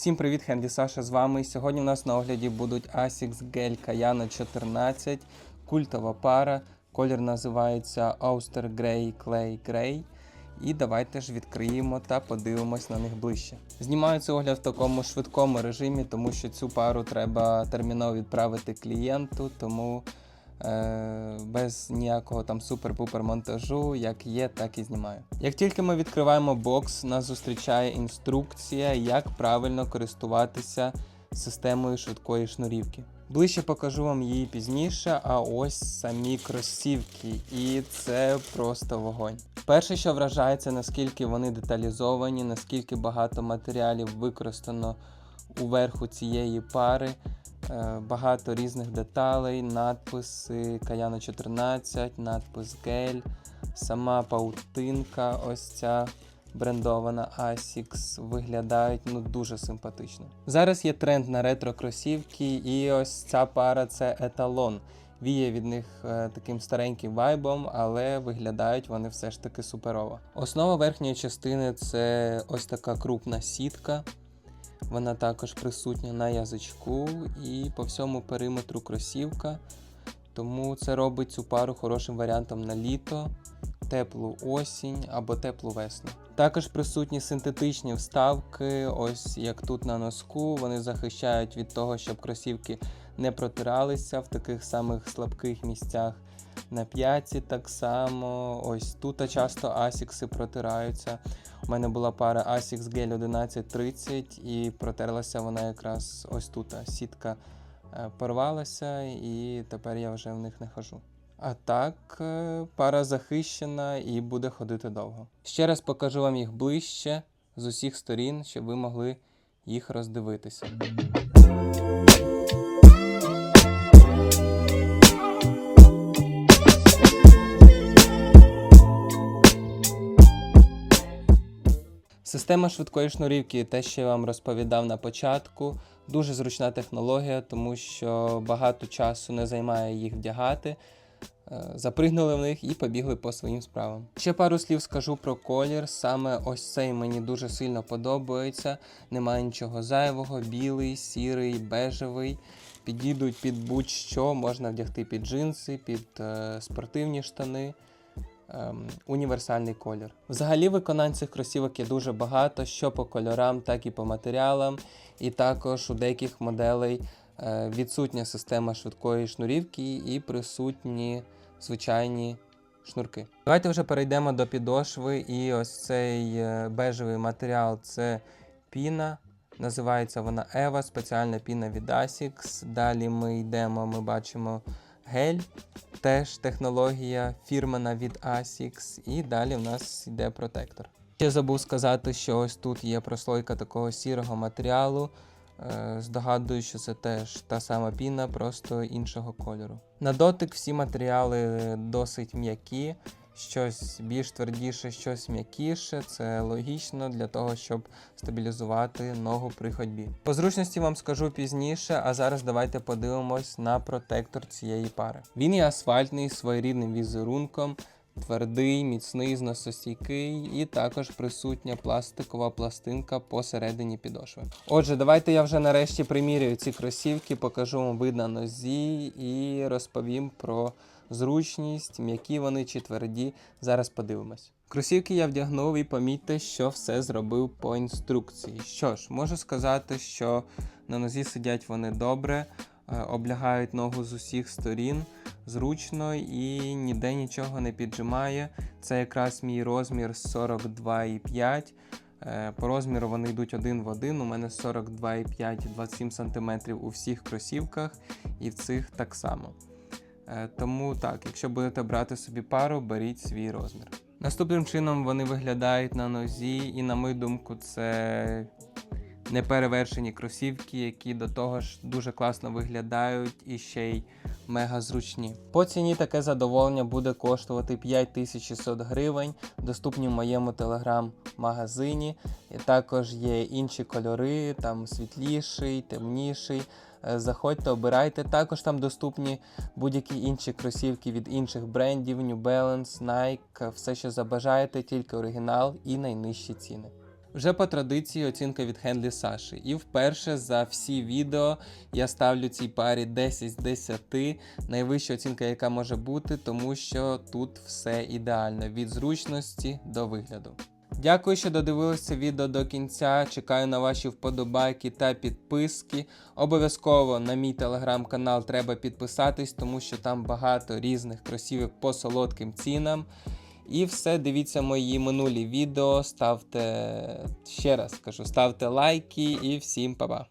Всім привіт, Хенді Саша з вами. Сьогодні у нас на огляді будуть Asics Gel Kayano 14, культова пара. Колір називається Auster Grey Clay Grey. І давайте ж відкриємо та подивимось на них ближче. Знімаю огляд в такому швидкому режимі, тому що цю пару треба терміново відправити клієнту, тому без ніякого там супер-пупер монтажу, як є, так і знімаю. Як тільки ми відкриваємо бокс, нас зустрічає інструкція, як правильно користуватися системою швидкої шнурівки. Ближче покажу вам її пізніше, а ось самі кросівки, і це просто вогонь. Перше, що вражає, це наскільки вони деталізовані, наскільки багато матеріалів використано уверху цієї пари. Е, Багато різних деталей, надписи Каяно 14, надпис Гель, сама паутинка, ось ця брендована Asics, виглядають ну, дуже симпатично. Зараз є тренд на ретро кросівки, і ось ця пара це еталон. Віє від них е, таким стареньким вайбом, але виглядають вони все ж таки суперово. Основа верхньої частини це ось така крупна сітка. Вона також присутня на язичку і по всьому периметру кросівка. Тому це робить цю пару хорошим варіантом на літо, теплу осінь або теплу весну. Також присутні синтетичні вставки, ось як тут на носку. Вони захищають від того, щоб кросівки не протиралися в таких самих слабких місцях. На п'ятці так само. Ось тут часто асікси протираються. У мене була пара Asics Gel 1130 і протерлася вона якраз ось тут. Сітка е, порвалася, і тепер я вже в них не хожу. А так, е, пара захищена і буде ходити довго. Ще раз покажу вам їх ближче з усіх сторін, щоб ви могли їх роздивитися. Система швидкої шнурівки, те, що я вам розповідав на початку, дуже зручна технологія, тому що багато часу не займає їх вдягати. Е, Запригнули в них і побігли по своїм справам. Ще пару слів скажу про колір. Саме ось цей мені дуже сильно подобається. Немає нічого зайвого, білий, сірий, бежевий. Підійдуть під будь-що, можна вдягти під джинси, під е, спортивні штани ем, універсальний колір. Взагалі виконань цих кросівок є дуже багато, що по кольорам, так і по матеріалам. І також у деяких моделей е, відсутня система швидкої шнурівки і присутні звичайні шнурки. Давайте вже перейдемо до підошви. І ось цей е, бежевий матеріал це піна. Називається вона Eva, спеціальна піна від Asics. Далі ми йдемо, ми бачимо гель, теж технологія фірмана від Asics. І далі в нас йде протектор. Ще забув сказати, що ось тут є прослойка такого сірого матеріалу. Е, Здогадую, що це теж та сама піна, просто іншого кольору. На дотик всі матеріали досить м'які, щось більш твердіше, щось м'якіше. Це логічно для того, щоб стабілізувати ногу при ходьбі. По зручності вам скажу пізніше, а зараз давайте подивимось на протектор цієї пари. Він є асфальтний своєрідним візерунком. Твердий, міцний, зносостійкий і також присутня пластикова пластинка посередині підошви. Отже, давайте я вже нарешті примірюю ці кросівки, покажу вам вид на нозі і розповім про зручність, м'які вони чи тверді. Зараз подивимось. Кросівки я вдягнув і помітьте, що все зробив по інструкції. Що ж, можу сказати, що на нозі сидять вони добре, е, облягають ногу з усіх сторін зручно і ніде нічого не піджимає. Це якраз мій розмір 42,5. Е, По розміру вони йдуть один в один. У мене 42,5 27 см у всіх кросівках, і в цих так само. Е, Тому так, якщо будете брати собі пару, беріть свій розмір. Наступним чином вони виглядають на нозі, і на мою думку, це неперевершені кросівки, які до того ж дуже класно виглядають і ще й мега зручні. По ціні таке задоволення буде коштувати 5600 гривень, доступні в моєму телеграм-магазині. Також є інші кольори, там світліший, темніший. Е, Заходьте, обирайте. Також там доступні будь-які інші кросівки від інших брендів, New Balance, Nike, все, що забажаєте, тільки оригінал і найнижчі ціни. Вже по традиції оцінка від Хендлі Саші. І вперше за всі відео я ставлю цій парі 10 з 10. Найвища оцінка, яка може бути, тому що тут все ідеально від зручності до вигляду. Дякую, що додивилися відео до кінця. Чекаю на ваші вподобайки та підписки. Обов'язково на мій телеграм-канал треба підписатись, тому що там багато різних кросівок по солодким цінам. І все, дивіться мої минулі відео, ставте ще раз кажу, ставте лайки і всім па-па.